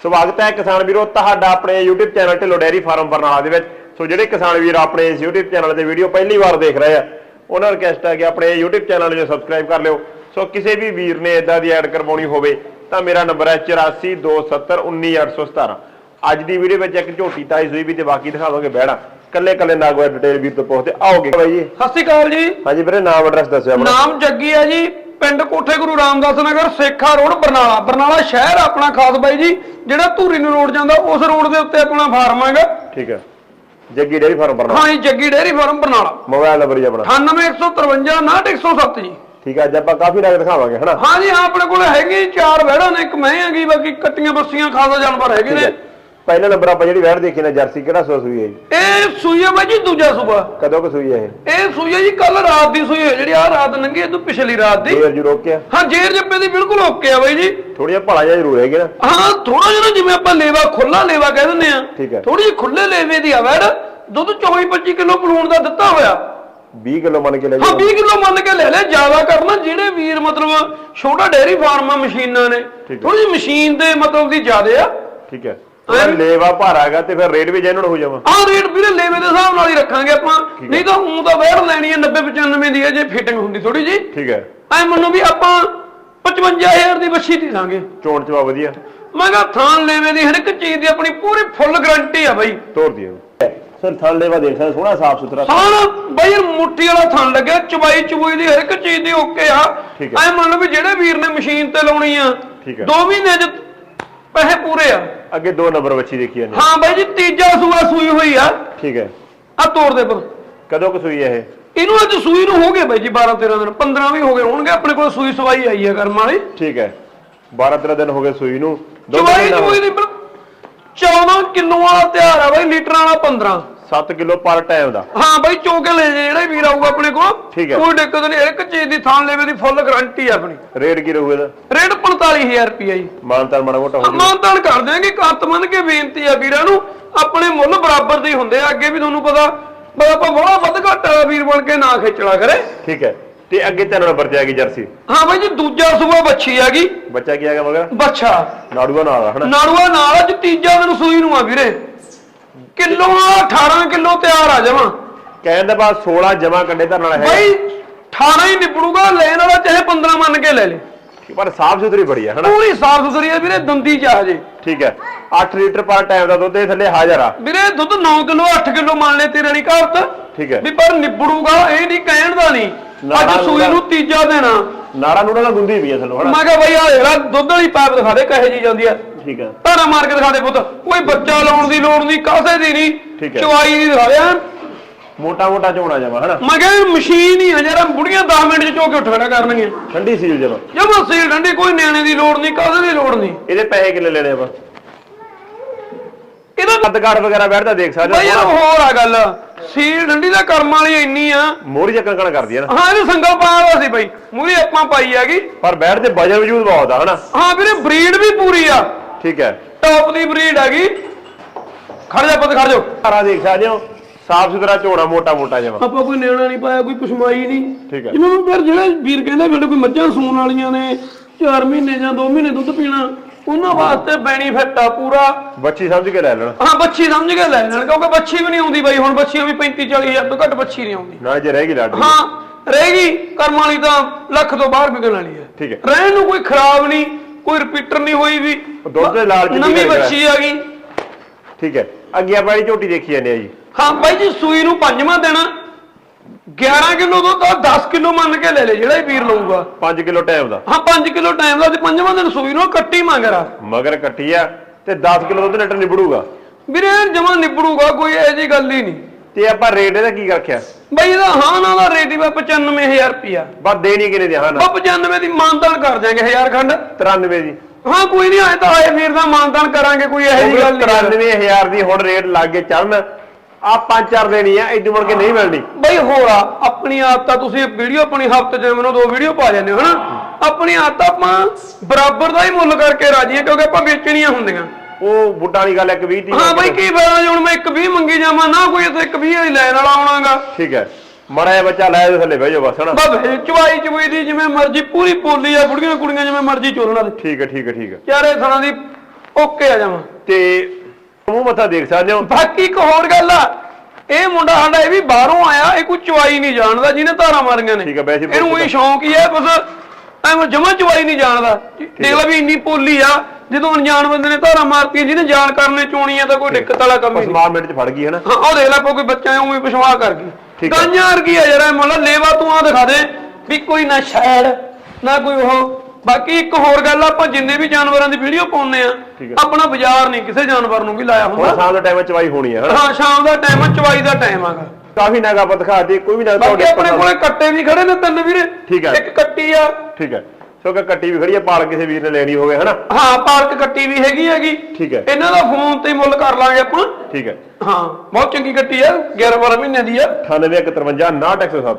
ਸਵਾਗਤ ਹੈ ਕਿਸਾਨ ਵੀਰੋ ਤੁਹਾਡਾ ਆਪਣੇ YouTube channel Dhillon dairy farm Barnala ਦੇ ਵਿੱਚ। ਸੋ ਜਿਹੜੇ ਕਿਸਾਨ ਵੀਰ ਆਪਣੇ ਇਸ YouTube ਚੈਨਲ ਤੇ ਵੀਡੀਓ ਪਹਿਲੀ ਵਾਰ ਦੇਖ ਰਹੇ ਆ ਉਹਨਾਂ ਰਿਕਵੈਸਟ ਹੈ ਕਿ ਆਪਣੇ YouTube ਚੈਨਲ ਨੂੰ ਸਬਸਕ੍ਰਾਈਬ ਕਰ ਲਿਓ। ਸੋ ਕਿਸੇ ਵੀ ਵੀਰ ਨੇ ਇਦਾਂ ਦੀ ਐਡ ਕਰਵਾਉਣੀ ਹੋਵੇ ਤਾਂ ਮੇਰਾ ਨੰਬਰ ਹੈ 8427191817 ਅੱਜ ਦੀ ਵੀਡੀਓ ਵਿੱਚ ਇੱਕ ਝੋਟੀ ਤਾਈ ਸੂਈ ਵੀ ਤੇ ਬਾਕੀ ਦਿਖਾ ਦੋਗੇ ਬਹਿਣਾ। ਕੱਲੇ ਕੱਲੇ ਨਾਗਵਾ ਡਿਟੇਲ ਵੀਰ ਤੋਂ ਪੁੱਛਦੇ। ਆਓਗੇ ਬਾਈ ਜੀ ਸਤਿ ਸ਼੍ਰੀ ਅਕਾਲ ਜੀ। ਹਾਂਜੀ ਵੀਰੇ ਨਾਮ ਐਡਰੈਸ ਦੱਸਿਓ ਆਪਣਾ। ਨਾਮ ਜੱਗੀ ਹੈ ਜੀ। ਪਿੰਡ ਕੋਠੇ ਗੁਰੂ ਰਾਮਦਾਸ ਨਗਰ ਸੇਖਾ ਰੋਡ ਬਰਨਾਲਾ। ਬਰਨਾਲਾ ਸ਼ਹਿਰ ਆਪਣਾ ਖਾਸ ਬਾਈ ਜੀ। ਜਿਹੜਾ ਧੂਰੀ ਨੂੰ ਰੋਡ ਜਾਂਦਾ ਉਸ ਰੋਡ ਦੇ ਉੱਤੇ ਆਪਣਾ ਫਾਰਮ ਹੈਗਾ। ਠੀਕ ਹੈ। Jaggi dairy farm Barnala. ਹਾਂ ਜੀ Jaggi dairy farm Barnala. Mobile number ਜੀ ਆਪਣਾ। 98153 98107 ਜੀ। ਠੀਕ ਹੈ ਅੱਜ ਆਪਾਂ ਕਾਫੀ ਨਗ ਦਿਖਾਵਾਂਗੇ ਹਨਾ ਹਾਂ ਜੀ ਹਾਂ ਆਪਣੇ ਕੋਲ ਹੈਗੇ ਚਾਰ ਵਹਿੜਾਂ ਨੇ ਇੱਕ ਮੈਂ ਹੈਗੀ ਬਾਕੀ ਕੱਟੀਆਂ ਬੱਸੀਆਂ ਖਾਸਾ ਜਾਨਵਰ ਹੈਗੇ ਨੇ। ਪਹਿਲਾ ਨੰਬਰ ਆਪਾਂ ਜਿਹੜੀ ਵੈਟ ਦੇਖੀ ਨਾ ਜਰਸੀ ਕਿਹੜਾ ਸੂਆ ਸੂਈ ਹੈ ਜੀ ਇਹ ਸੂਈ ਹੈ ਬਾਈ ਜੀ ਦੂਜਾ ਸੂਬਾ ਕਦੋਂ ਕੁ ਸੂਈ ਹੈ ਇਹ? ਇਹ ਸੂਈ ਹੈ ਜੀ ਕੱਲ ਰਾਤ ਦੀ ਸੂਈ ਹੈ ਜਿਹੜੀ ਆ ਰਾਤ ਲੰਘੀ ਇਹ ਤੋਂ ਪਿਛਲੀ ਰਾਤ ਦੀ। ਜੇਰ ਜੀ ਰੋਕਿਆ? ਹਾਂ ਜੇਰ ਜੱਪੇ ਦੀ ਬਿਲਕੁਲ ਓਕੇ ਆ ਬਾਈ ਜੀ। ਥੋੜੀ ਜਿਹਾ ਭਲਾ ਜਿਹਾ ਜ਼ਰੂਰ ਹੈਗੇ ਨਾ। ਹਾਂ ਥੋੜਾ ਜਿਹਾ ਜਿਵੇਂ ਆਪਾਂ ਲੇਵਾ ਖੁੱਲਾ ਲੇਵਾ ਕਹਿ ਦਿੰਦੇ ਆ ਠੀਕ ਹੈ। ਥੋੜੀ ਜਿਹੀ ਖੁੱਲੇ ਲੇਵੇ ਦੀ ਆ ਵੈੜ। ਦੁੱਧ 24 25 ਕਿਲੋ ਪਲੂਣ ਦਾ ਦਿੱਤਾ ਹੋਇਆ। 20 ਕਿਲੋ ਮੰਨ ਕੇ ਲੈ ਹਾਂ ਜਾਓ 20 ਕਿਲੋ ਮੰਨ ਕੇ ਲੈ ਲੈ ਜ਼ਿਆਦਾ ਕਰਨਾ ਜਿਹੜੇ ਵੀਰ ਮਤਲਬ ਛੋਟਾ ਡੇਅਰੀ ਫਾਰਮ ਆ ਮਸ਼ੀਨਾਂ ਨੇ। ਥੋੜੀ ਜਿਹੀ ਮਸ਼ੀਨ ਦੇ ਮਤਲਬ ਦੀ ਜ਼ਿਆਦੇ ਆ। ਠੀਕ ਹੈ। ਅਗਰ ਲੇਵਾ ਭਾਰਾ ਹੈਗਾ ਤੇ ਫਿਰ ਰੇਟ ਵੀ ਜੈਨੂਨ ਹੋ ਜਾਵਾ ਆਹ ਰੇਟ ਵੀਰੇ ਲੇਵੇ ਦੇ ਹਿਸਾਬ ਨਾਲ ਹੀ ਰੱਖਾਂਗੇ ਆਪਾਂ। ਨਹੀਂ ਤਾਂ ਉਂ ਤਾਂ ਵੈੜ ਲੈਣੀ ਹੈ 90 95 ਦੀ ਹੈ ਜੇ ਫਿਟਿੰਗ ਹੁੰਦੀ ਥੋੜੀ ਜੀ ਠੀਕ ਹੈ। ਐ ਮੰਨੋ ਵੀ ਆਪਾਂ 55000 ਦੀ ਬੱਛੀ ਦੇ ਦਾਂਗੇ ਚੋਣ ਚਵਾ ਵਧੀਆ। ਮੈਂ ਕਿਹਾ ਥਾਨ ਲੇਵੇ ਦੀ ਹਰ ਇੱਕ ਚੀਜ਼ ਦੀ ਆਪਣੀ ਪੂਰੀ ਫੁੱਲ ਗਾਰੰਟੀ ਆ ਬਾਈ। ਤੋੜ ਦਿਓ। ਸਰ ਥਣ ਲੇਵਾ ਦੇਖ ਸਕਦੇ ਸੋਹਣਾ ਸਾਫ਼ ਸੁਥਰਾ। ਥਾਣ ਬਈ ਮੁੱਠੀ ਵਾਲਾ ਥਣ ਲੱਗਿਆ ਚਬਾਈ ਚਬੂਈ ਦੀ ਹਰ ਇੱਕ ਚੀਜ਼ ਦੀ ਓਕੇ ਆ। ਹੈ। ਐ ਮੰਨ ਲਓ ਵੀ ਜਿਹੜੇ ਵੀਰ ਨੇ ਮਸ਼ੀਨ ਤੇ ਲਾਉਣੀ ਆ ਠੀਕ ਹੈ। 2 ਮਹੀਨੇ ਚ ਪੈਸੇ ਪੂਰੇ ਆ। ਅੱਗੇ ਦੋ ਨੰਬਰ ਬੱਚੀ ਦੇਖੀ ਜਾਂਦੇ ਹਾਂ। ਬਾਈ ਜੀ ਤੀਜਾ ਸੂਆ ਸੂਈ ਹੋਈ ਆ। ਠੀਕ ਹੈ। ਆ ਤੋੜ ਦੇ ਪਰ। ਕਦੋਂ ਕੁ ਸੂਈ ਹੈ ਇਹ? ਇਹਨੂੰ ਅੱਜ ਸੂਈ ਨੂੰ ਹੋ ਗਏ ਬਾਈ ਜੀ 12 13 ਦਿਨ। 15 ਵੀ ਹੋ ਗਏ ਹੋਣਗੇ ਆਪਣੇ ਕੋਲ ਸੂਈ ਸਵਾਈ ਆਈ ਆ ਕਰਮ ਵਾਲੀ। ਠੀਕ ਹੈ। 12 13 ਦਿਨ ਹੋ ਗਏ ਸੂਈ ਨੂੰ। ਕਿੰਨਾ ਚਬੂਈ ਦੀ 14 ਕਿਲੋ ਵਾਲਾ ਤਿਆਰ ਆ ਬਾਈ ਲੀਟਰਾਂ ਵਾਲਾ 15 7 ਕਿਲੋ ਪਰ ਟਾਈਮ ਦਾ। ਹਾਂ ਬਾਈ ਚੋਕੇ ਲੈ ਜੇ ਜਿਹੜਾ ਵੀਰ ਆਊਗਾ ਆਪਣੇ ਕੋਲ ਠੀਕ ਹੈ। ਕੋਈ ਦਿੱਕਤ ਨਹੀਂ ਇੱਕ ਚੀਜ਼ ਦੀ ਥਾਂ ਲੈਵੇ ਦੀ ਫੁੱਲ ਗਾਰੰਟੀ ਆ ਆਪਣੀ। ਰੇਟ ਕੀ ਰਹੂ ਇਹਦਾ? ਰੇਟ 45000 ਰੁਪਿਆ ਜੀ। ਮਾਨਤਾਨ ਮਾੜਾ ਮੋਟਾ ਹੋ ਜਾਊ ਮਾਨਤਾਨ ਕਰ ਦਿਆਂਗੇ ਕੱਤ ਮੰਨ ਕੇ ਬੇਨਤੀ ਆ ਵੀਰਾਂ ਨੂੰ ਆਪਣੇ ਮੁੱਲ ਬਰਾਬਰ ਦੇ ਹੀ ਹੁੰਦੇ ਆ ਅੱਗੇ ਵੀ ਤੁਹਾਨੂੰ ਪਤਾ ਬਸ ਆਪਾਂ ਬੜਾ ਵੱਧ ਘੱਟ ਵਾਲਾ ਵੀਰ ਬਣ ਕੇ ਨਾ ਖੇਚਲਾ ਕਰੇ। ਠੀਕ ਹੈ ਤੇ ਅੱਗੇ ਤਿੰਨ ਨੰਬਰ ਤੇ ਆ ਗਈ ਜਰਸੀ? ਹਾਂ ਬਾਈ ਜੀ ਦੂਜਾ ਸੂਆ ਬੱਛੀ ਆ ਗਈ। ਬੱਚਾ ਕੀ ਹੈਗਾ ਮਗਰ? ਬੱਛਾ। ਨਾੜੂਆ ਨਾਲ ਆ, ਹਨਾ? ਨਾੜੂਆ ਨਾਲ ਅੱਜ ਤੀਜਾ ਦਿਨ ਸੂਈ ਨੂੰ ਆ ਵੀਰੇ। ਕਿਲੋ 18 ਕਿਲੋ ਤਿਆਰ ਆ ਜਾਵਾਂ ਕਹਿਣ ਦਾ ਬਾਅਦ 16 ਜਮਾ ਕੰਡੇ ਧਰਨ ਵਾਲਾ ਹੈ। ਬਾਈ 18 ਹੀ ਨਿਬੜੂਗਾ ਲੈਣ ਵਾਲਾ ਚਾਹੇ 15 ਮੰਨ ਕੇ ਲੈ ਲੇ। ਪਰ ਸਾਫ਼ ਸੁਥਰੀ ਬੜੀ ਹੈ ਹਨਾ? ਪੂਰੀ ਸਾਫ਼ ਸੁਥਰੀ ਆ ਵੀਰੇ ਦੰਦੀ ਚਾਹ ਜੇ ਠੀਕ ਹੈ। 8 ਲੀਟਰ ਪਰ ਟਾਈਮ ਦਾ ਦੁੱਧ ਇਹ ਥੱਲੇ ਹਾਜ਼ਰ ਆ। ਵੀਰੇ ਦੁੱਧ 9 ਕਿਲੋ 8 ਕਿਲੋ ਮੰਨ ਲੈ ਤੇਰੇ ਵਾਲੀ ਘਾਟ। ਠੀਕ ਹੈ। ਵੀ ਪਰ ਨਿਬੜੂਗਾ ਇਹ ਨਹੀਂ ਕਹਿਣ ਦਾ ਨਹੀਂ। ਨਾੜਾ ਅੱਜ ਸੂਈ ਨੂੜਾ। ਨੂੰ ਤੀਜਾ ਦੇਣਾ। ਨਾੜਾ ਨੂੜਾ ਨਾਲ ਗੁੰਦੀ ਵੀ ਹੈ ਥੱਲੋਂ ਹਨਾ? ਮੈਂ ਕਿਹਾ ਬਈ ਆ ਜਿਹੜਾ ਦੁੱਧ ਵਾਲੀ ਪਾਈਪ ਦਿਖਾ ਦੇ ਕਹੇ ਜੀ ਜਾਂਦੀ ਆ। ਠੀਕ ਹੈ। ਧਾਰਾ ਮਾਰ ਕੇ ਦਿਖਾ ਦੇ ਪੁੱਤ। ਕੋਈ ਬੱਚਾ ਲਾਉਣ ਦੀ ਲੋੜ ਨਹੀਂ ਕਾਸੇ ਦੀ ਨਹੀਂ ਠੀਕ ਹੈ। ਚਵਾਈ ਦੀ ਦਿਖਾ ਦੇ ਐਨ। ਮੋਟਾ ਮੋਟਾ ਝੋਣਾ ਜਮਾ ਹਨਾ? ਮੈਂ ਕਿਹਾ ਇਹ ਮਸ਼ੀਨ ਹੀ ਆ ਜਿਹੜਾ ਬੁੜੀਆਂ 10 ਮਿੰਟ ਚ ਚੋ ਕੇ ਉੱਠ ਖੜਾ ਕਰਨਗੀਆਂ। ਠੰਡੀ ਸੀਲ ਜਮਾ। ਜਮਾ ਸੀਲ ਡੰਡੀ ਕੋਈ ਨਿਆਣੇ ਦੀ ਲੋੜ ਨਹੀਂ ਕਾਸੇ ਦੀ ਲੋੜ ਨਹੀਂ? ਇਹਦੇ ਪੈਸੇ ਕਿੰਨੇ ਲੈਣੇ ਆਪਾਂ? ਇਹਦਾ ਕੱਦਕਾੜ ਵਗੈਰਾ ਬੈਠਦਾ ਦੇਖ ਸਕਦੇ ਯਾਰ ਹੋਰ ਆ ਗੱਲ। ਸੀਲ ਡੰਡੀ ਦਾ ਕਰਮ ਵਾਲੀ ਇੰਨੀ ਆ। ਮੋਰੀ ਚੱਕਣ ਕਣ ਕਰਦੀ ਹੈ ਨਾ। ਹਾਂ ਇਹ ਸੰਗਲ ਪਾਇਆ ਹੋਇਆ ਸੀ ਬਈ। ਮੂਰੀ ਆਪਾਂ ਪਾਈ ਹੈਗੀ। ਪਰ ਬੈਠ ਤੇ ਵਜਨ ਵਜੂਦ ਬਹੁਤ ਆ ਹਨਾ? ਹਾਂ ਵੀਰੇ ਬਰੀਡ ਵੀ ਪੂਰੀ ਆ। ਠੀਕ ਹੈ। ਟੌਪ ਦੀ ਬਰੀਡ ਹੈਗੀ। ਖੜ ਜਾ ਪੁੱਤ ਖੜ ਜਾ। ਸਾਰਾ ਦੇਖ ਸਕਦੇ ਹੋ। ਸਾਫ਼ ਸੁਥਰਾ ਝੋਣਾ ਮੋਟਾ ਮੋਟਾ ਜਮਾ ਆਪਾਂ ਕੋਈ ਨਿਆਣਾ ਨਹੀਂ ਪਾਇਆ ਕੋਈ ਪਸ਼ਮਾਈ ਨਹੀਂ। ਠੀਕ ਹੈ। ਜਿਵੇਂ ਫਿਰ ਜਿਹੜੇ ਵੀਰ ਕਹਿੰਦੇ ਸਾਡੇ ਕੋਈ ਮੱਝਾਂ ਸੂਣ ਵਾਲੀਆਂ ਨੇ 4 ਮਹੀਨੇ ਜਾਂ 2 ਮਹੀਨੇ ਦੁੱਧ ਪੀਣਾ ਉਹਨਾਂ ਵਾਸਤੇ ਬੈਨੀਫਿਟ ਆ ਪੂਰਾ। ਬੱਚੀ ਸਮਝ ਕੇ ਲੈ ਲੈਣਾ। ਹਾਂ ਬੱਚੀ ਸਮਝ ਕੇ ਲੈ ਲੈਣ ਕਿਉਂਕਿ ਬੱਚੀ ਵੀ ਨਹੀਂ ਆਉਂਦੀ ਬਾਈ। ਹੁਣ ਬੱਚੀਆਂ ਵੀ 35 40 ਹਜ਼ਾਰ ਤੋਂ ਘੱਟ ਬੱਚੀ ਨਹੀਂ ਆਉਂਦੀ। ਨਾ ਜੇ ਰਹਿ ਗਈ ਲਾਡੀ। ਹਾਂ ਰਹੇਗੀ। ਕਰਮ ਵਾਲੀ ਤਾਂ ਲੱਖ ਤੋਂ ਬਾਹਰ ਵਿਕਣ ਵਾਲੀ ਹੈ। ਠੀਕ ਹੈ। ਰਹਿਣ ਨੂੰ ਕੋਈ ਖਰਾਬ ਨਹੀਂ। ਕੋਈ ਰਿਪੀਟਰ ਨਹੀਂ ਹੋਈ ਵੀ। ਦੁੱਧ ਦੇ ਲਾਲਚ ਨਹੀਂ ਨਵੀਂ। ਬੱਚੀ ਆ ਗਈ। ਠੀਕ ਹੈ। ਅੱਗੇ ਆਪਾਂ ਜਿਹੜੀ ਝੋਟੀ ਦੇਖੀ ਜਾਂਦੇ ਆ ਜੀ। ਹਾਂ ਬਾਈ ਜੀ ਸੂਈ ਨੂੰ ਪੰਜਵਾਂ ਦੇਣਾ 11 ਕਿਲੋ ਦੁੱਧ ਆ 10 ਕਿਲੋ ਮੰਨ ਕੇ ਲੈ ਲੈ ਜਿਹੜਾ ਹੀ ਵੀਰ ਲਊਗਾ। 5 ਕਿਲੋ ਟਾਈਮ ਦਾ। ਹਾਂ 5 ਕਿਲੋ ਟਾਈਮ ਦਾ ਤੇ ਪੰਜਵਾਂ ਦਿਨ ਸੂਈ ਨੂੰ ਕੱਟੀ ਮੰਗ ਰਾ ਮਗਰ ਕੱਟੀ ਆ ਤੇ 10 ਕਿਲੋ ਦੁੱਧ ਲੀਟਰ ਨਿਬੜੂਗਾ। ਵੀਰੇ ਜਮਾ ਨਿਬੜੂਗਾ ਕੋਈ ਇਹੋ ਜੀ ਗੱਲ ਹੀ ਨਹੀਂ। ਤੇ ਆਪਾਂ ਰੇਟ ਇਹਦਾ ਕੀ ਰੱਖਿਆ? ਬਾਈ ਇਹਦਾ ਹਾਂ ਨਾ ਦਾ ਰੇਟ ਹੀ ਵਾ 95000 ਰੁਪਿਆ ਬਸ ਦੇਣੀ ਕਿਨੇ ਦੀ ਹਾਂ ਨਾ? ਉਹ 95 ਦੀ ਮਾਨਤਾਨ ਕਰ ਦਿਆਂਗੇ ਹਜ਼ਾਰ ਖੰਡ। 93 ਦੀ। ਹਾਂ ਕੋਈ ਨਹੀਂ ਆਏ ਤਾਂ ਆਏ ਵੀਰ ਦਾ ਮਾਨਤਾਨ ਕਰਾਂਗੇ ਕੋਈ ਇਹੋ ਜੀ ਗੱਲ ਨਹੀਂ 93000 ਦੀ ਹੁਣ ਰੇਟ ਲੱਗ ਕੇ ਚੜਨ ਆ 5-4 ਦੇਣੀ ਆ ਇਦੋਂ ਮੁੜ ਕੇ ਨਹੀਂ ਮਿਲਣੀ। ਬਈ ਹੋਰ ਆ ਆਪਣੀ ਆਦਤ ਤਾਂ ਤੁਸੀਂ ਵੀਡੀਓ ਆਪਣੀ ਹਫ਼ਤੇ ਚ ਮੈਨੂੰ ਦੋ ਵੀਡੀਓ ਪਾ ਜਾਂਦੇ ਹੋ ਹਨਾ? ਆਪਣੀ ਆਦਤ ਆਪਾਂ ਬਰਾਬਰ ਦਾ ਹੀ ਮੁੱਲ ਕਰਕੇ ਰਾਜੀ ਆ ਕਿਉਂਕਿ ਆਪਾਂ ਵੇਚਣੀਆਂ ਹੁੰਦੀਆਂ। ਉਹ ਬੁੱਢਾ ਵਾਲੀ ਗੱਲ ਇੱਕ 20 30 ਹਾਂ ਬਈ ਕੀ ਫਾਇਦਾ ਜੇ ਹੁਣ ਮੈਂ ਇੱਕ 20 ਮੰਗੀ ਜਾਵਾਂ? ਨਾ ਕੋਈ ਇੱਥੇ ਇੱਕ 20 ਹੀ ਲੈਣ ਵਾਲਾ ਆਉਣਾਗਾ ਠੀਕ ਹੈ। ਮੜਾ ਬੱਚਾ ਲੈ ਦੇ ਥੱਲੇ ਬਹਿ ਜਾਓ ਬਸ ਬਾਬੇ ਚਵਾਈ ਚਵਾਈ ਦੀ ਜਿਵੇਂ ਮਰਜ਼ੀ ਪੂਰੀ ਪੋਲੀ ਆ ਬੁੜੀਆਂ ਕੁੜੀਆਂ ਜਿਵੇਂ ਮਰਜ਼ੀ ਚੋਲਣਾ ਦੇ ਠੀਕ ਹੈ ਠੀਕ ਹੈ ਠੀਕ ਹੈ। ਚਾਰੇ ਥਾਂ ਦੀ ਓਕੇ ਆ ਜਾਵਾਂ। ਤੇ ਮੂੰਹ ਮੱਥਾ ਦੇਖ ਸਕਦੇ ਹੋ? ਬਾਕੀ ਇੱਕ ਹੋਰ ਗੱਲ ਆ ਇਹ ਮੁੰਡਾ ਸਾਡਾ ਇਹ ਵੀ ਬਾਹਰੋਂ ਆਇਆ ਇਹ ਕੋਈ ਚਵਾਈ ਨਹੀਂ ਜਾਣਦਾ ਜਿਹਨੇ ਧਾਰਾਂ ਮਾਰੀਆਂ ਨੇ। ਠੀਕ ਆ, ਵੈਸੇ ਇਹਨੂੰ ਇਹ ਸ਼ੌਂਕ ਹੀ ਹੈ ਬਸ ਐਵੇਂ ਜਮਾ ਚਵਾਈ ਨਹੀਂ ਜਾਣਦਾ। ਦੇਖ ਲੈ ਵੀ ਇੰਨੀ ਪੋਲੀ ਆ ਜਦੋਂ ਅਣਜਾਣ ਬੰਦੇ ਨੇ ਧਾਰਾਂ ਮਾਰਤੀਆਂ ਜਿਹਨੇ ਜਾਣ ਕਰਨੇ ਚੋਣੀ ਆ ਤਾਂ ਕੋਈ ਦਿੱਕਤ ਵਾਲਾ ਕੰਮ ਹੀ ਨਹੀਂ। ਸਮਾਨ ਮਿੰਟ ਚ ਫੜ ਗਈ ਹੈ ਨਾ? ਹਾਂ ਉਹ ਦੇਖ ਲੈ ਕੋਈ ਬੱਚਾ ਐ ਉਵੇਂ ਪਿਸ਼ਵਾ ਕਰ ਗਈ। ਠੀਕ ਵਰਗੀ ਆ ਯਾਰ ਇਹ ਮੰਨ ਲਾ ਲੇਵਾ ਤੂੰ ਆ ਦਿਖਾ ਦੇ ਵੀ ਕੋਈ ਨਾ ਸ਼ੈਡ ਨਾ ਕੋਈ ਉਹ। ਬਾਕੀ ਇੱਕ ਹੋਰ ਗੱਲ ਆ, ਆਪਾਂ ਜਿੰਨੇ ਵੀ ਜਾਨਵਰਾਂ ਦੀ ਵੀਡੀਓ ਪਾਉਂਦੇ ਆ ਠੀਕ। ਆਪਣਾ ਬਾਜ਼ਾਰ ਨਹੀਂ ਕਿਸੇ ਜਾਨਵਰ ਨੂੰ ਵੀ ਲਾਇਆ ਹੁਣ ਹੁੰਦਾ ਸ਼ਾਮ ਦੇ ਟਾਈਮ ਚਵਾਈ ਹੋਣੀ ਹੈ ਹਨਾ ਹਾਂ ਸ਼ਾਮ ਦਾ ਟਾਈਮ ਆ ਚਵਾਈ ਦਾ ਟਾਈਮ ਆਗਾ ਕਾਫੀ ਨਗ ਆਪਾਂ ਦਿਖਾ ਦਈਏ ਕੋਈ ਵੀ ਨਗ ਬਾਕੀ ਆਪਣੇ ਕੋਲੇ ਕੱਟੇ ਵੀ ਖੜੇ ਨੇ ਤਿੰਨ ਵੀਰੇ। ਠੀਕ ਆ। ਇੱਕ ਕੱਟੀ ਆ। ਠੀਕ ਹੈ। ਸੋ ਕਿ ਕੱਟੀ ਵੀ ਖੜੀ ਹੈ ਪਾਲ ਕਿਸੇ ਵੀਰ ਨੇ ਲੈਣੀ ਹੋਵੇ ਹਨਾ? ਹਾਂ ਪਾਰਕ ਕੱਟੀ ਵੀ ਹੈਗੀ ਹੈਗੀ। ਠੀਕ ਹੈ। ਇਹਨਾਂ ਦਾ ਫੋਨ ਤੇ ਮੁੱਲ ਕਰ ਲਾਂਗੇ ਆਪਾਂ। ਠੀਕ ਹੈ। ਹਾਂ ਬਹੁਤ ਚੰਗੀ ਕੱਟੀ ਆ 11 12 ਮਹੀਨੇ ਦੀ ਆ। 98 153 6107